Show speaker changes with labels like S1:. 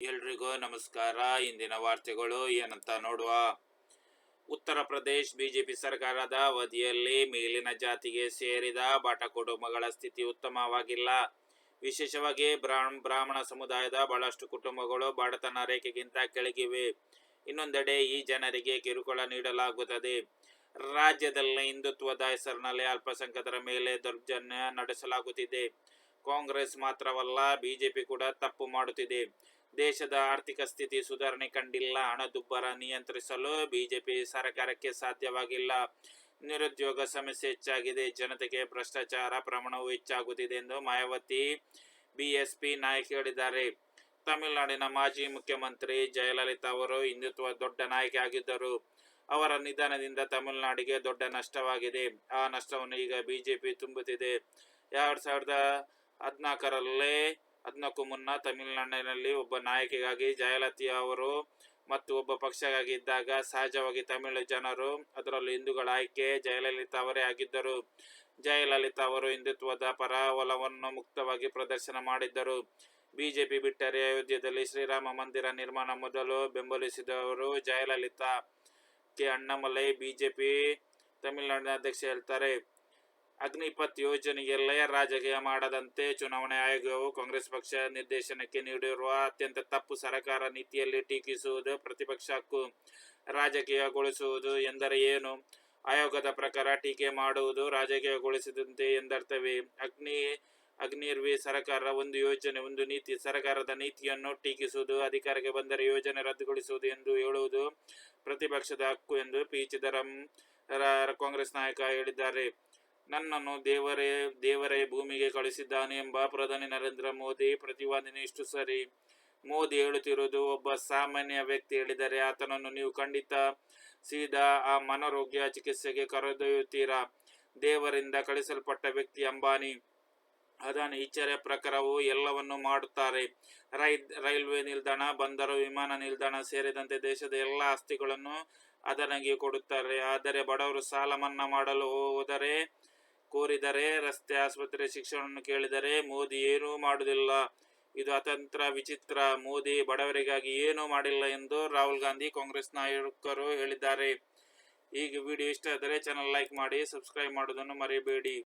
S1: ಎಲ್ರಿಗೂ ನಮಸ್ಕಾರ. ಇಂದಿನ ವಾರ್ತೆಗಳು ಏನಂತ ನೋಡುವ. ಉತ್ತರ ಪ್ರದೇಶ್ ಬಿಜೆಪಿ ಸರ್ಕಾರದ ಅವಧಿಯಲ್ಲಿ ಮೇಲಿನ ಜಾತಿಗೆ ಸೇರಿದ ಬಾಟ ಕುಟುಂಬಗಳ ಸ್ಥಿತಿ ಉತ್ತಮವಾಗಿಲ್ಲ. ವಿಶೇಷವಾಗಿ ಬ್ರಾಹ್ಮ, ಬ್ರಾಹ್ಮಣ ಸಮುದಾಯದ ಬಹಳಷ್ಟು ಕುಟುಂಬಗಳು ಬಡತನ ರೇಖೆಗಿಂತ ಕೆಳಗಿವೆ. ಇನ್ನೊಂದೆಡೆ ಈ ಜನರಿಗೆ ಕಿರುಕುಳ ನೀಡಲಾಗುತ್ತದೆ. ರಾಜ್ಯದಲ್ಲಿ ಹಿಂದುತ್ವದ ಹೆಸರಿನಲ್ಲಿ ಅಲ್ಪಸಂಖ್ಯಾತರ ಮೇಲೆ ದೌರ್ಜನ್ಯ ನಡೆಸಲಾಗುತ್ತಿದೆ. ಕಾಂಗ್ರೆಸ್ ಮಾತ್ರವಲ್ಲ, ಬಿಜೆಪಿ ಕೂಡ ತಪ್ಪು ಮಾಡುತ್ತಿದೆ. ದೇಶದ ಆರ್ಥಿಕ ಸ್ಥಿತಿ ಸುಧಾರಣೆ ಕಂಡಿಲ್ಲ. ಹಣದುಬ್ಬರ ನಿಯಂತ್ರಿಸಲು ಬಿಜೆಪಿ ಸರ್ಕಾರಕ್ಕೆ ಸಾಧ್ಯವಾಗಿಲ್ಲ. ನಿರುದ್ಯೋಗ ಸಮಸ್ಯೆ ಹೆಚ್ಚಾಗಿದೆ. ಜನತೆಗೆ ಭ್ರಷ್ಟಾಚಾರ ಪ್ರಮಾಣವು ಹೆಚ್ಚಾಗುತ್ತಿದೆ ಎಂದು ಮಾಯಾವತಿ ಬಿಎಸ್ಪಿ ನಾಯಕ ಹೇಳಿದ್ದಾರೆ. ತಮಿಳುನಾಡಿನ ಮಾಜಿ ಮುಖ್ಯಮಂತ್ರಿ ಜಯಲಲಿತಾ ಅವರು ಹಿಂದುತ್ವ ದೊಡ್ಡ ನಾಯಕ ಆಗಿದ್ದರು. ಅವರ ನಿಧನದಿಂದ ತಮಿಳುನಾಡಿಗೆ ದೊಡ್ಡ ನಷ್ಟವಾಗಿದೆ. ಆ ನಷ್ಟವನ್ನು ಈಗ ಬಿಜೆಪಿ ತುಂಬುತ್ತಿದೆ. ಎರಡ್ ಸಾವಿರದ ಹದಿನಾಲ್ಕರಲ್ಲೇ ಹದಿನಾಲ್ಕು ಮುನ್ನ ತಮಿಳುನಾಡಿನಲ್ಲಿ ಒಬ್ಬ ನಾಯಕಿಗಾಗಿ ಜಯಲಲಿತಾ ಅವರು ಮತ್ತು ಒಬ್ಬ ಪಕ್ಷಗಾಗಿ ಇದ್ದಾಗ ಸಹಜವಾಗಿ ತಮಿಳು ಜನರು ಅದರಲ್ಲೂ ಹಿಂದೂಗಳ ಆಯ್ಕೆ ಜಯಲಲಿತಾ ಅವರೇ ಆಗಿದ್ದರು. ಜಯಲಲಿತಾ ಅವರು ಹಿಂದುತ್ವದ ಪರ ಒಲವನ್ನು ಮುಕ್ತವಾಗಿ ಪ್ರದರ್ಶನ ಮಾಡಿದ್ದರು. ಬಿಜೆಪಿ ಬಿಟ್ಟರೆ ಅಯೋಧ್ಯೆಯಲ್ಲಿ ಶ್ರೀರಾಮ ಮಂದಿರ ನಿರ್ಮಾಣ ಮೊದಲು ಬೆಂಬಲಿಸಿದವರು ಜಯಲಲಿತಾ. ಕೆ. ಅಣ್ಣಾಮಲೈ, ಬಿಜೆಪಿ ತಮಿಳುನಾಡಿನ ಅಧ್ಯಕ್ಷ ಹೇಳ್ತಾರೆ ಅಗ್ನಿಪಥ್ ಯೋಜನೆಯಲ್ಲೇ ರಾಜಕೀಯ ಮಾಡದಂತೆ ಚುನಾವಣೆ ಆಯೋಗವು ಕಾಂಗ್ರೆಸ್ ಪಕ್ಷ ನಿರ್ದೇಶನಕ್ಕೆ ನೀಡಿರುವ ಅತ್ಯಂತ ತಪ್ಪು ಸರಕಾರ ನೀತಿಯಲ್ಲಿ ಟೀಕಿಸುವುದು ಪ್ರತಿಪಕ್ಷ ಹಕ್ಕು. ರಾಜಕೀಯಗೊಳಿಸುವುದು ಎಂದರೆ ಏನು? ಆಯೋಗದ ಪ್ರಕಾರ ಟೀಕೆ ಮಾಡುವುದು ರಾಜಕೀಯಗೊಳಿಸಿದಂತೆ ಎಂದರ್ಥವೇ? ಅಗ್ನಿ, ಅಗ್ನಿರ್ವಿ ಸರ್ಕಾರ ಒಂದು ಯೋಜನೆ, ಒಂದು ನೀತಿ. ಸರ್ಕಾರದ ನೀತಿಯನ್ನು ಟೀಕಿಸುವುದು, ಅಧಿಕಾರಕ್ಕೆ ಬಂದರೆ ಯೋಜನೆ ರದ್ದುಗೊಳಿಸುವುದು ಎಂದು ಹೇಳುವುದು ಪ್ರತಿಪಕ್ಷದ ಹಕ್ಕು ಎಂದು ಪಿ. ಚಿದಂಬರಂ, ರ- ಕಾಂಗ್ರೆಸ್ ನಾಯಕ ಹೇಳಿದ್ದಾರೆ. ನನ್ನನ್ನು ದೇವರೇ ದೇವರೇ ಭೂಮಿಗೆ ಕಳಿಸಿದ್ದಾನೆ ಎಂಬ ಪ್ರಧಾನಿ ನರೇಂದ್ರ ಮೋದಿ ಪ್ರತಿವಾದನೆ. ಇಷ್ಟು ಸರಿ ಮೋದಿ ಹೇಳುತ್ತಿರುವುದು ಒಬ್ಬ ಸಾಮಾನ್ಯ ವ್ಯಕ್ತಿ ಹೇಳಿದರೆ ಆತನನ್ನು ನೀವು ಖಂಡಿತ ಸೀದಾ ಆ ಮನೋರೋಗ್ಯ ಚಿಕಿತ್ಸೆಗೆ ಕರೆದೊಯ್ಯುತ್ತೀರಾ? ದೇವರಿಂದ ಕಳಿಸಲ್ಪಟ್ಟ ವ್ಯಕ್ತಿ ಅಂಬಾನಿ. ಅದಾನಿ, ಇಚ್ಛೆಯ ಪ್ರಕಾರವು ಎಲ್ಲವನ್ನು ಮಾಡುತ್ತಾರೆ. ರೈ ರೈಲ್ವೆ ನಿಲ್ದಾಣ, ಬಂದರು, ವಿಮಾನ ನಿಲ್ದಾಣ ಸೇರಿದಂತೆ ದೇಶದ ಎಲ್ಲ ಆಸ್ತಿಗಳನ್ನು ಅದನಿಗೆ ಕೊಡುತ್ತಾರೆ. ಆದರೆ ಬಡವರು ಸಾಲ ಮನ್ನಾ ಮಾಡಲು ಹೋದರೆ ಕೋರಿದರೆ ರಸ್ತೆ ಆಸ್ಪತ್ರೆ ಶಿಕ್ಷಣವನ್ನು ಕೇಳಿದರೆ ಮೋದಿ ಏನೂ ಮಾಡುವುದಿಲ್ಲ. ಇದು ಅತಂತ್ರ, ವಿಚಿತ್ರ. ಮೋದಿ ಬಡವರಿಗಾಗಿ ಏನೂ ಮಾಡಿಲ್ಲ ಎಂದು ರಾಹುಲ್ ಗಾಂಧಿ ಕಾಂಗ್ರೆಸ್ ನಾಯಕರು ಹೇಳಿದ್ದಾರೆ. ಈಗ ವಿಡಿಯೋ ಇಷ್ಟ ಆದರೆ ಚಾನಲ್ ಲೈಕ್ ಮಾಡಿ ಸಬ್ಸ್ಕ್ರೈಬ್ ಮಾಡೋದನ್ನು ಮರೆಯಬೇಡಿ